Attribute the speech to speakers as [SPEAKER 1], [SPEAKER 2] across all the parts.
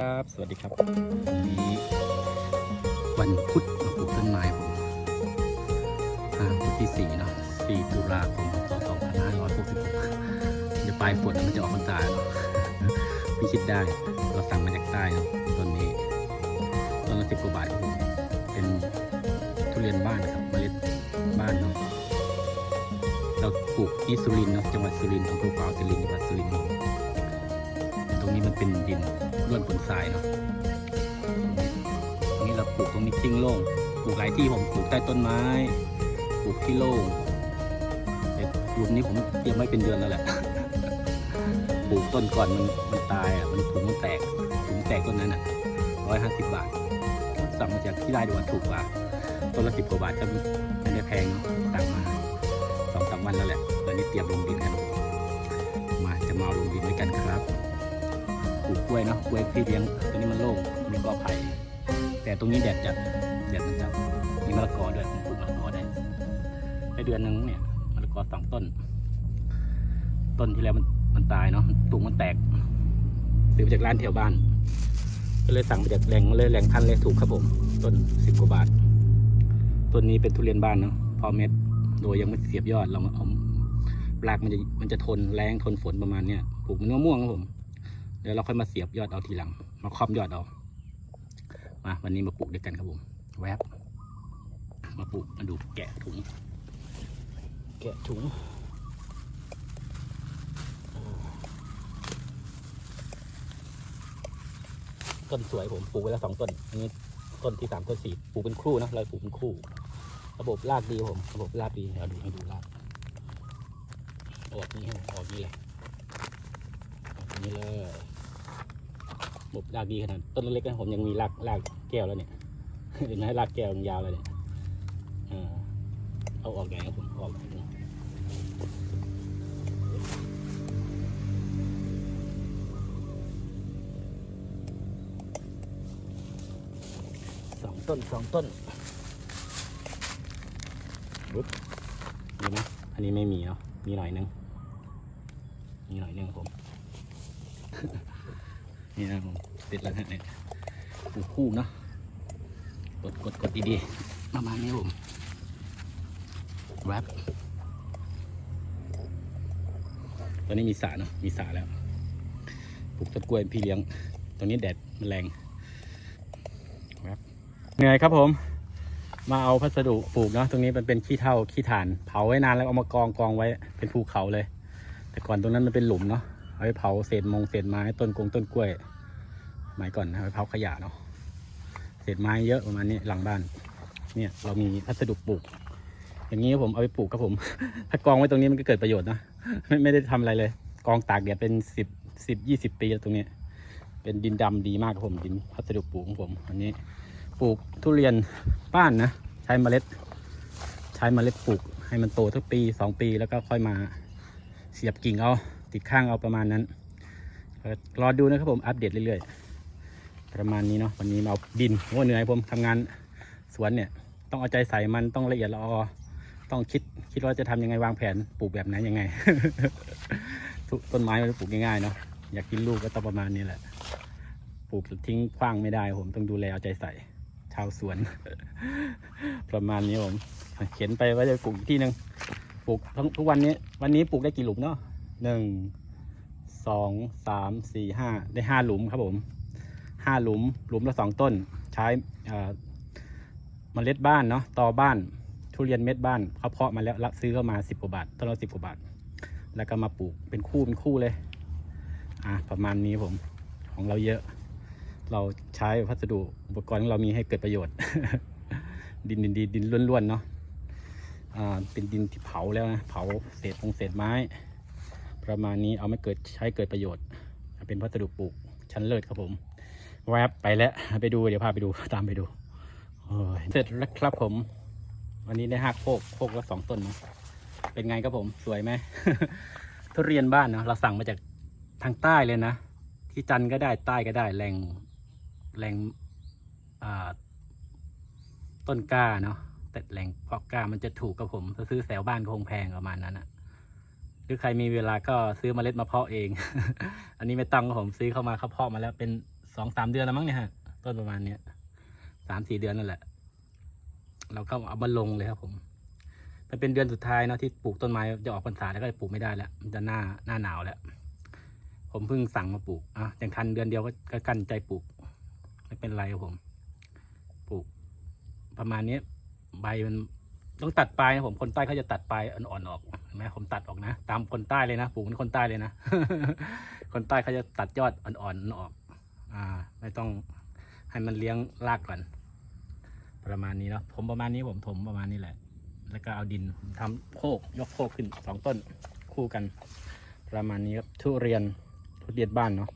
[SPEAKER 1] ครับสวัสดีครับวันนี้วันพุธมาปลูกต้นไม้ผมอ่าพุธที่สี่เนาะ4ตุลาคมพศ2566เดี๋ยวปลายฝนมันจะออกพรรษาเนาะพี่คิดได้เราสั่งมาจากใต้เนาะต้นนี้ต้นละสิบกว่าบาทครับผมเป็นทุเรียนบ้านนะครับเมล็ดบ้านเนาะเราปลูกที่สุรินทร์เนาะจังหวัดสุรินทร์อำเภอขวาวสุรินทร์จังหวัดสุรินทร์ รงนี้มันเป็นดินล้วนผลทรายเนาะนี้เราปลูกตรงนี้ทิ้งโล่งปลูกหลายที่ผมปลูกใต้ต้นไม้ปลูกที่โล่งแต่หลุมนี้ผมเตรียมไว้เป็นเดือนแล้วแหละปลูกต้นก่อนมันมันตายอะมันถุงมันแตกถุงแตกต้นนั้นอะร้อยห้าสิบบาทสั่งมาจากที่ได้ดีกว่าถูกกว่าต้นละสิบกว่าบาทก็ไม่ได้แพงสั่งมาสองสามวันแล้วแหละตอนนี้เตรียมลงดินกันมาจะมาลงดินด้วยกันครับ ลูกกล้วยเนาะกล้วยพี่เลี้ยงตัวนี้มันโล่งมีกอไผ่แต่ตรงนี้แดดจัดแดดมันจัดมีมะละกอด้วยผมปลูกมะละกอได้ได้เดือนหนึ่งเนี่ยมะละกอสองต้น ต้นที่แล้วมันมันตายเนาะตุ่มมันแตกซื้อมาจากร้านแถวบ้าน ก็เลยสั่งมาจากแหล่งเลยแหล่งพันเลยถูกครับผม ต้นสิบกว่าบาทต้นนี้เป็นทุเรียนบ้านเนาะพอเม็ดโดยยังไม่เสียบยอดเราเอารากมันจะมันจะทนแรงทนฝนประมาณเนี้ยปลูกมันมะม่วงครับผม เดี๋ยวเราค่อยมาเสียบยอดเอาทีหลัง มาคอบยอดเอามาวันนี้มาปลูกด้วยกันครับผม แวบมาปลูกมาดูแกะถุง แกะถุงต้นสวยผมปลูกไว้แล้วสองต้นนี้ต้นที่สามต้นสี่ปลูกเป็นคู่นะเราปลูกเป็นคู่ ระบบรากดีผม ระบบรากดีเดี๋ยวดูให้ดูรากออกนี่ให้ผมออกนี่เลยออกนี่เลย บบรากดีขนาดต้นเล็กๆนะผมยังมีรากรากแก้วแล้วเนี่ยเห็นไหมรากแก้วมันยาวเลยเนี่ยอ่าเอาออกไงครับผมออกไงสองต้นสองต้นบุ๊บนี่นะอันนี้ไม่มีเนาะมีหน่อยนึงมีหน่อยนึงครับผม นี่นะผมติดแล้วฮะเนี่ยปลูกคู่เนาะกดกดกดดีๆประมาณนี้ผมแรปตอนนี้มีสระเนาะมีสระแล้วปลูกต้นกล้วยพี่เลี้ยงตรงนี้แดดมันแรงแรปเหนื่อยครับผม มาเอาพัสดุปลูกเนาะตรงนี้มันเป็นขี้เถ้าขี้ถ่าน เผาไว้นานแล้วเอามากองกองไว้เป็นภูเขาเลย แต่ก่อนตรงนั้นมันเป็นหลุมเนาะ เอาไปเผาเศษมงเศษไม้ต้นกงต้นกล้วยสมัยก่อนนะเอาไปเผาขยะเนาะเศษไม้เยอะประมาณนี้หลังบ้าน เนี่ยเรามีพัสดุปลูก อย่างนี้ผมเอาไปปลูกครับผม ถ้ากองไว้ตรงนี้มันก็เกิดประโยชน์นะไม่ไม่ได้ทำอะไรเลย กองตากแดดเป็นสิบสิบยี่สิบปีแล้วตรงนี้ เป็นดินดำดีมากครับผมดินพัสดุปลูกของผมอันนี้ปลูกทุเรียนบ้านนะใช้เมล็ด ใช้เมล็ดปลูกให้มันโตสักปีสองปีแล้วก็ค่อยมาเสียบกิ่งเอา ติดข้างเอาประมาณนั้นรอดูนะครับผมอัปเดตเรื่อยๆ ประมาณนี้เนาะวันนี้มาเอาดินโอ้เหนื่อยผมทำงานสวนเนี่ย ต้องเอาใจใส่มันต้องละเอียดละออต้องคิดคิดว่าจะทำยังไงวางแผนปลูกแบบไหนยังไงต้นไม้มันปลูกง่ายๆเนาะอยากกินลูกก็ต้องประมาณนี้แหละ ปลูกทิ้งขว้างไม่ได้ผมต้องดูแลเอาใจใส่ ชาวสวน ประมาณนี้ผมเขียนไปว่าจะปลูกที่หนึ่งปลูกทุกวันนี้ วันนี้ปลูกได้กี่หลุมเนาะ หนึ่งสองสามสี่ห้าได้ห้าหลุมครับผมห้าหลุมหลุมละสองต้น ใช้เมล็ดบ้านเนาะตอบ้าน ทุเรียนเม็ดบ้านเขาเพาะมาแล้วรับซื้อเข้ามาสิบกว่าบาทต้นละสิบกว่าบาท แล้วก็มาปลูกเป็นคู่เป็นคู่เลยอะประมาณนี้ผมของเราเยอะ เราใช้วัสดุอุปกรณ์ของเรามีให้เกิดประโยชน์ ดินดินดินดินล้วนๆเนาะอ่าเป็นดินที่เผาแล้วนะเผาเศษองเศษไม้ ประมาณนี้เอาไม่เกิดใช้เกิดประโยชน์ เป็นวัสดุปลูกชั้นเลิศครับผมแวบไปแล้วไปดูเดี๋ยวพาไปดูตามไปดูเสร็จแล้วครับผม วันนี้ได้หักโคกโคกละสองต้นนะเป็นไงครับผมสวยไหมทุเรียนบ้านเนาะเราสั่งมาจากทางใต้เลยนะ ที่จันทร์ก็ได้ใต้ก็ได้แหล่งแหล่งต้นกล้าเนาะแต่แหล่งเพาะกล้ามันจะถูกกับผม ถ้าซื้อแถวบ้านก็คงแพงประมาณนั้นอะ รือใครมีเวลาก็ซื้อเมล็ดมาเพาะเอง อันนี้ไม่ต้งครับผมซื้อเข้ามาเขาเพาะมาแล้วเป็นสองสามเดือนแล้วมั้งเนี่ยฮะต้นประมาณเนี้ยสามสี่เดือนนั่นแหละ เราก็เอามาลงเลยครับผมมันเป็นเดือนสุดท้ายเนาะที่ปลูกต้นไม้จะออกพรรษาแล้วก็ปลูกไม่ได้แล้วมันจะหน้าหน้าหนาวแล้ว ผมเพิ่งสั่งมาปลูกอะยังทันเดือนเดียวก็กั้นใจปลูก ไม่เป็นไรครับผม ปลูก ประมาณนี้ใบมัน ต้องตัดปลายนะผมคนใต้เขาจะตัดปลายอ่อนๆออกเห็นไหมผมตัดออกนะ ตามคนใต้เลยนะปลูกเป็นคนใต้เลยนะ คนใต้เขาจะตัดยอดอ่อนๆออก อ่า ไม่ต้องให้มันเลี้ยงรากก่อน ประมาณนี้เนาะผมประมาณนี้ผมถมประมาณนี้แหละ แล้วก็เอาดินทำโคกยกโคกขึ้นสองต้นคู่กัน ประมาณนี้ครับทุเรียนทุเรียนบ้านเนาะ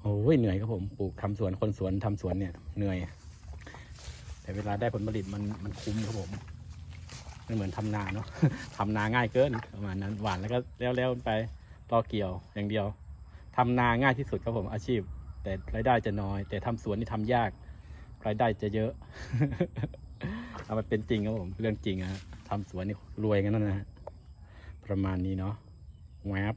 [SPEAKER 1] โอ้ยเหนื่อยครับผมปลูกทำสวนคนสวนทำสวนเนี่ยเหนื่อย แต่เวลาได้ผลผลิตมันมันคุ้มครับผม มันเหมือนทำนาเนาะทำนาง่ายเกินประมาณนั้นหวานแล้วก็แล้วๆไปรอเกี่ยวอย่างเดียวทำนาง่ายที่สุดครับผมอาชีพ แต่รายได้จะน้อย แต่ทำสวนนี่ทำยาก รายได้จะเยอะเอามาเป็นจริงครับผมเรื่องจริงอะฮะทำสวนนี่รวยกันนั่นนะฮะประมาณนี้เนาะแวบ